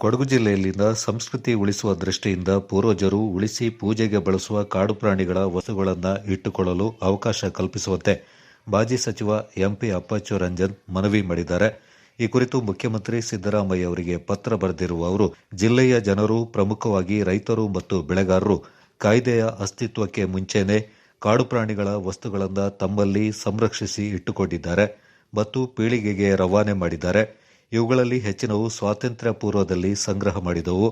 ಕೊಡಗು ಜಿಲ್ಲೆಯಲ್ಲಿನ ಸಂಸ್ಕೃತಿ ಉಳಿಸುವ ದೃಷ್ಟಿಯಿಂದ ಪೂರ್ವಜರು ಉಳಿಸಿ ಪೂಜೆಗೆ ಬಳಸುವ ಕಾಡು ಪ್ರಾಣಿಗಳ ವಸ್ತುಗಳನ್ನು ಇಟ್ಟುಕೊಳ್ಳಲು ಅವಕಾಶ ಕಲ್ಪಿಸುವಂತೆ ಮಾಜಿ ಸಚಿವ ಎಂಪಿ ಅಪ್ಪಚ್ಚು ರಂಜನ್ ಮನವಿ ಮಾಡಿದ್ದಾರೆ. ಈ ಕುರಿತು ಮುಖ್ಯಮಂತ್ರಿ ಸಿದ್ದರಾಮಯ್ಯ ಅವರಿಗೆ ಪತ್ರ ಬರೆದಿರುವ ಅವರು, ಜಿಲ್ಲೆಯ ಜನರು ಪ್ರಮುಖವಾಗಿ ರೈತರು ಮತ್ತು ಬೆಳೆಗಾರರು ಕಾಯ್ದೆಯ ಅಸ್ತಿತ್ವಕ್ಕೆ ಮುಂಚೆನೇ ಕಾಡು ಪ್ರಾಣಿಗಳ ವಸ್ತುಗಳನ್ನು ತಮ್ಮಲ್ಲಿ ಸಂರಕ್ಷಿಸಿ ಇಟ್ಟುಕೊಂಡಿದ್ದಾರೆ ಮತ್ತು ಪೀಳಿಗೆಗೆ ರವಾನೆ ಮಾಡಿದ್ದಾರೆ. ಇವುಗಳಲ್ಲಿ ಹೆಚ್ಚಿನವು ಸ್ವಾತಂತ್ರ್ಯ ಪೂರ್ವದಲ್ಲಿ ಸಂಗ್ರಹ ಮಾಡಿದವು.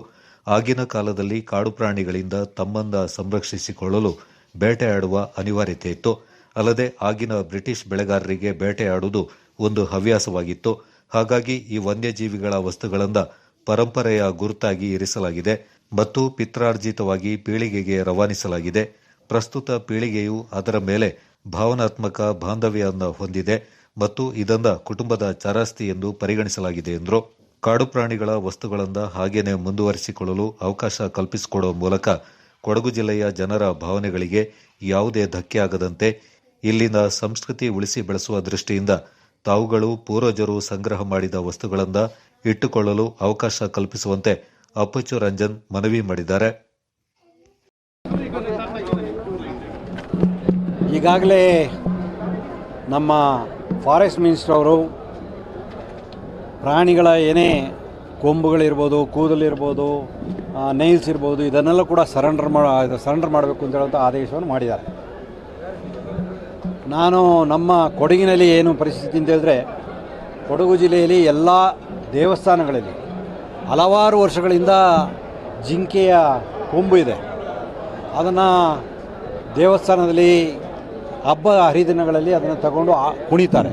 ಆಗಿನ ಕಾಲದಲ್ಲಿ ಕಾಡು ಪ್ರಾಣಿಗಳಿಂದ ತಮ್ಮಂದ ಸಂರಕ್ಷಿಸಿಕೊಳ್ಳಲು ಬೇಟೆಯಾಡುವ ಅನಿವಾರ್ಯತೆ ಇತ್ತು. ಅಲ್ಲದೆ ಆಗಿನ ಬ್ರಿಟಿಷ್ ಬೆಳೆಗಾರರಿಗೆ ಬೇಟೆಯಾಡುವುದು ಒಂದು ಹವ್ಯಾಸವಾಗಿತ್ತು. ಹಾಗಾಗಿ ಈ ವನ್ಯಜೀವಿಗಳ ವಸ್ತುಗಳಿಂದ ಪರಂಪರೆಯ ಗುರುತಾಗಿ ಇರಿಸಲಾಗಿದೆ ಮತ್ತು ಪಿತ್ರಾರ್ಜಿತವಾಗಿ ಪೀಳಿಗೆಗೆ ರವಾನಿಸಲಾಗಿದೆ. ಪ್ರಸ್ತುತ ಪೀಳಿಗೆಯು ಅದರ ಮೇಲೆ ಭಾವನಾತ್ಮಕ ಬಾಂಧವ್ಯವನ್ನು ಹೊಂದಿದೆ. ಮತ್ತು ಇದನ್ನ ಕುಟುಂಬದ ಚರಾಸ್ತಿ ಎಂದು ಪರಿಗಣಿಸಲಾಗಿದೆ ಎಂದರು. ಕಾಡು ಪ್ರಾಣಿಗಳ ವಸ್ತುಗಳನ್ನು ಹಾಗೇನೆ ಮುಂದುವರಿಸಿಕೊಳ್ಳಲು ಅವಕಾಶ ಕಲ್ಪಿಸಿಕೊಡುವ ಮೂಲಕ ಕೊಡಗು ಜಿಲ್ಲೆಯ ಜನರ ಭಾವನೆಗಳಿಗೆ ಯಾವುದೇ ಧಕ್ಕೆಯಾಗದಂತೆ ಇಲ್ಲಿನ ಸಂಸ್ಕೃತಿ ಉಳಿಸಿ ಬೆಳೆಸುವ ದೃಷ್ಟಿಯಿಂದ ತಾವುಗಳು ಪೂರ್ವಜರು ಸಂಗ್ರಹ ಮಾಡಿದ ವಸ್ತುಗಳನ್ನು ಇಟ್ಟುಕೊಳ್ಳಲು ಅವಕಾಶ ಕಲ್ಪಿಸುವಂತೆ ಅಪ್ಪಚ್ಚು ರಂಜನ್ ಮನವಿ ಮಾಡಿದ್ದಾರೆ. ಈಗಾಗಲೇ ನಮ್ಮ ಫಾರೆಸ್ಟ್ ಮಿನಿಸ್ಟರ್ ಅವರು ಪ್ರಾಣಿಗಳ ಏನೇ ಕೊಂಬುಗಳಿರ್ಬೋದು, ಕೂದಲಿರ್ಬೋದು ನೈಲ್ಸ್ ಇರ್ಬೋದು, ಇದನ್ನೆಲ್ಲ ಕೂಡ ಸರೆಂಡರ್ ಮಾಡ ಸರೆಂಡರ್ ಮಾಡಬೇಕು ಅಂತ ಹೇಳುವಂಥ ಆದೇಶವನ್ನು ಮಾಡಿದ್ದಾರೆ. ನಾನು ನಮ್ಮ ಕೊಡಗಿನಲ್ಲಿ ಏನು ಪರಿಸ್ಥಿತಿ ಅಂತ ಹೇಳಿದ್ರೆ, ಕೊಡಗು ಜಿಲ್ಲೆಯಲ್ಲಿ ಎಲ್ಲ ದೇವಸ್ಥಾನಗಳಲ್ಲಿ ಹಲವಾರು ವರ್ಷಗಳಿಂದ ಜಿಂಕೆಯ ಕೊಂಬು ಇದೆ. ಅದನ್ನು ದೇವಸ್ಥಾನದಲ್ಲಿ ಹಬ್ಬ ಹರಿದಿನಗಳಲ್ಲಿ ಅದನ್ನು ತಗೊಂಡು ಕುಣಿತಾರೆ.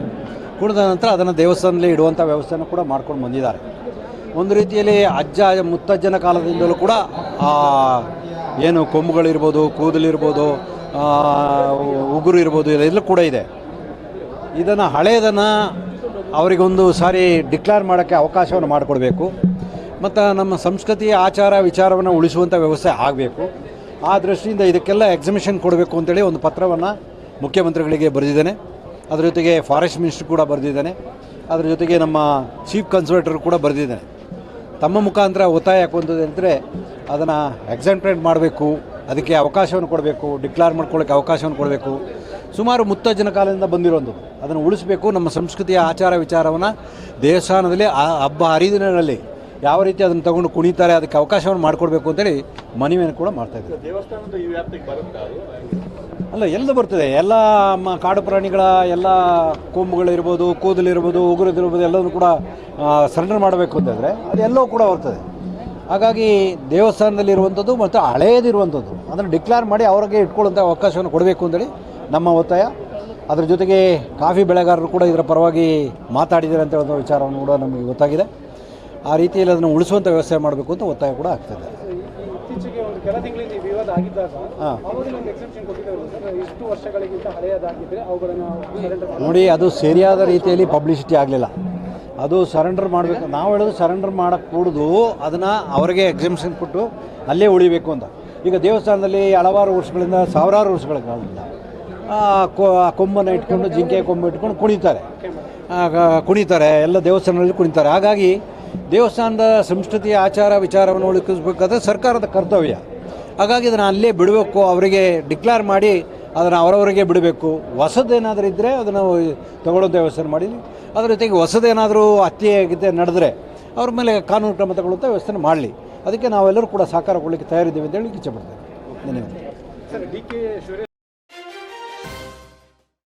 ಕುಣಿದ ನಂತರ ಅದನ್ನು ದೇವಸ್ಥಾನದಲ್ಲಿ ಇಡುವಂಥ ವ್ಯವಸ್ಥೆಯನ್ನು ಕೂಡ ಮಾಡ್ಕೊಂಡು ಬಂದಿದ್ದಾರೆ. ಒಂದು ರೀತಿಯಲ್ಲಿ ಅಜ್ಜ, ಮುತ್ತಜ್ಜನ ಕಾಲದಿಂದಲೂ ಕೂಡ ಏನು ಕೊಂಬುಗಳಿರ್ಬೋದು, ಕೂದಲಿರ್ಬೋದು ಉಗುರು ಇರ್ಬೋದು, ಇದೆಲ್ಲ ಕೂಡ ಇದೆ. ಇದನ್ನು ಹಳೆಯದನ್ನು ಅವರಿಗೊಂದು ಸಾರಿ ಡಿಕ್ಲೇರ್ ಮಾಡೋಕ್ಕೆ ಅವಕಾಶವನ್ನು ಮಾಡಿಕೊಡ್ಬೇಕು. ಮತ್ತು ನಮ್ಮ ಸಂಸ್ಕೃತಿ ಆಚಾರ ವಿಚಾರವನ್ನು ಉಳಿಸುವಂಥ ವ್ಯವಸ್ಥೆ ಆಗಬೇಕು. ಆ ದೃಷ್ಟಿಯಿಂದ ಇದಕ್ಕೆಲ್ಲ ಎಕ್ಸಿಮಿಷನ್ ಕೊಡಬೇಕು ಅಂತೇಳಿ ಒಂದು ಪತ್ರವನ್ನು ಮುಖ್ಯಮಂತ್ರಿಗಳಿಗೆ ಬರೆದಿದ್ದೇನೆ. ಅದರ ಜೊತೆಗೆ ಫಾರೆಸ್ಟ್ ಮಿನಿಸ್ಟ್ರ್ ಕೂಡ ಬರೆದಿದ್ದಾನೆ. ಅದರ ಜೊತೆಗೆ ನಮ್ಮ ಚೀಫ್ ಕನ್ಸರ್ವೇಟರ್ ಕೂಡ ಬರೆದಿದ್ದಾನೆ. ತಮ್ಮ ಮುಖಾಂತರ ಒತ್ತಾಯ ಹಾಕುವಂಥದ್ದು ಅಂದರೆ ಅದನ್ನು ಎಕ್ಸಾಂಪ್ರೇಟ್ ಮಾಡಬೇಕು, ಅದಕ್ಕೆ ಅವಕಾಶವನ್ನು ಕೊಡಬೇಕು ಡಿಕ್ಲೇರ್ ಮಾಡ್ಕೊಳ್ಳೋಕ್ಕೆ ಅವಕಾಶವನ್ನು ಕೊಡಬೇಕು. ಸುಮಾರು ಮುತ್ತಜ್ಜನ ಕಾಲದಿಂದ ಬಂದಿರೋದು. ಅದನ್ನು ಉಳಿಸಬೇಕು, ನಮ್ಮ ಸಂಸ್ಕೃತಿಯ ಆಚಾರ ವಿಚಾರವನ್ನು ದೇವಸ್ಥಾನದಲ್ಲಿ, ಆ ಹಬ್ಬ ಹರಿದಿನಗಳಲ್ಲಿ ಯಾವ ರೀತಿ ಅದನ್ನು ತಗೊಂಡು ಕುಣಿತಾರೆ, ಅದಕ್ಕೆ ಅವಕಾಶವನ್ನು ಮಾಡಿಕೊಡ್ಬೇಕು ಅಂತೇಳಿ ಮನವಿಯನ್ನು ಕೂಡ ಮಾಡ್ತಾಯಿದ್ದೆ ದೇವಸ್ಥಾನದ ಅಲ್ಲ, ಎಲ್ಲ ಬರ್ತದೆ. ಎಲ್ಲ ಕಾಡು ಪ್ರಾಣಿಗಳ ಎಲ್ಲ ಕೊಂಬುಗಳಿರ್ಬೋದು ಕೂದಲಿರ್ಬೋದು ಉಗುರದಿರ್ಬೋದು ಎಲ್ಲವೂ ಕೂಡ ಸರೆಂಡರ್ ಮಾಡಬೇಕು ಅಂತಂದರೆ ಅದೆಲ್ಲವೂ ಕೂಡ ಬರ್ತದೆ. ಹಾಗಾಗಿ ದೇವಸ್ಥಾನದಲ್ಲಿರುವಂಥದ್ದು ಮತ್ತು ಹಳೆಯದಿರುವಂಥದ್ದು. ಅದನ್ನು ಡಿಕ್ಲೇರ್ ಮಾಡಿ ಅವ್ರಿಗೆ ಇಟ್ಕೊಳ್ಳುವಂಥ ಅವಕಾಶವನ್ನು ಕೊಡಬೇಕು ಅಂತೇಳಿ ನಮ್ಮ ಒತ್ತಾಯ. ಅದರ ಜೊತೆಗೆ ಕಾಫಿ ಬೆಳೆಗಾರರು ಕೂಡ ಇದರ ಪರವಾಗಿ ಮಾತಾಡಿದ್ದಾರೆ ಅಂತ ಹೇಳೋ ವಿಚಾರವನ್ನು ಕೂಡ ನಮಗೆ ಗೊತ್ತಾಗಿದೆ. ಆ ರೀತಿಯಲ್ಲಿ ಅದನ್ನು ಉಳಿಸುವಂಥ ವ್ಯವಸ್ಥೆ ಮಾಡಬೇಕು ಅಂತ ಒತ್ತಾಯ ಕೂಡ ಆಗ್ತದೆ ಕೆಲ ವಿವಾದ ಆಗಿದ್ದಾಗ ಹಾಂ. ಅವಾಗಿನ ಒಂದು ಎಕ್ಸೆಪ್ಷನ್ ಕೊಟ್ಟಿದ್ದಾರೆ. ಸರ್ ಇಷ್ಟು ವರ್ಷಗಳಿಗಿಂತ ಹಳೆಯದಾಗಿದ್ದರೆ ಅವುಗಳನ್ನು ಸರೆಂಡರ್ ನೋಡಿ ಅದು ಸರಿಯಾದ ರೀತಿಯಲ್ಲಿ ಪಬ್ಲಿಸಿಟಿ ಆಗಲಿಲ್ಲ. ಅದು ಸರೆಂಡರ್ ಮಾಡಬೇಕು ನಾವು ಹೇಳೋದು ಸರೆಂಡರ್ ಮಾಡೋಕ್ಕೆ ಕೂಡುದು ಅದನ್ನು ಅವರಿಗೆ ಎಕ್ಸಿಮಿಷನ್ ಕೊಟ್ಟು ಅಲ್ಲೇ ಉಳಿಬೇಕು ಅಂತ. ಈಗ ದೇವಸ್ಥಾನದಲ್ಲಿ ಹಲವಾರು ವರ್ಷಗಳಿಂದ ಸಾವಿರಾರು ವರ್ಷಗಳ ಕಾಲದಿಂದ ಕೊ- ಕೊಂಬನ್ನು ಇಟ್ಕೊಂಡು ಜಿಂಕೆ ಕೊಂಬೆ ಇಟ್ಕೊಂಡು ಕುಣಿತಾರೆ. ಕುಣಿತಾರೆ ಎಲ್ಲ ದೇವಸ್ಥಾನಗಳಲ್ಲಿ ಕುಣಿತಾರೆ. ಹಾಗಾಗಿ ದೇವಸ್ಥಾನದ ಸಂಸ್ಕೃತಿ ಆಚಾರ ವಿಚಾರವನ್ನು ಉಳಿಸಬೇಕಾದ್ರೆ ಸರ್ಕಾರದ ಕರ್ತವ್ಯ. ಹಾಗಾಗಿ ಅದನ್ನು ಅಲ್ಲೇ ಬಿಡಬೇಕು, ಅವರಿಗೆ ಡಿಕ್ಲೇರ್ ಮಾಡಿ ಅದನ್ನು ಅವರವರಿಗೆ ಬಿಡಬೇಕು. ಹೊಸದೇನಾದರೂ ಇದ್ದರೆ ಅದನ್ನು ತಗೊಳ್ಳೋದು ವ್ಯವಸ್ಥೆ ಮಾಡಿ. ಅದರ ಜೊತೆಗೆ ಹೊಸದೇನಾದರೂ ಹತ್ಯೆ ನಡೆದರೆ ಅವ್ರ ಮೇಲೆ ಕಾನೂನು ಕ್ರಮ ತಗೊಳ್ಳುವಂಥ ವ್ಯವಸ್ಥೆ ಮಾಡಲಿ. ಅದಕ್ಕೆ ನಾವೆಲ್ಲರೂ ಕೂಡ ಸಹಕಾರ ಕೊಡಲಿಕ್ಕೆ ತಯಾರಿದ್ದೀವಿ ಅಂತ ಹೇಳಿ ಇಚ್ಛೆ ಪಡ್ತೇವೆ. ಧನ್ಯವಾದ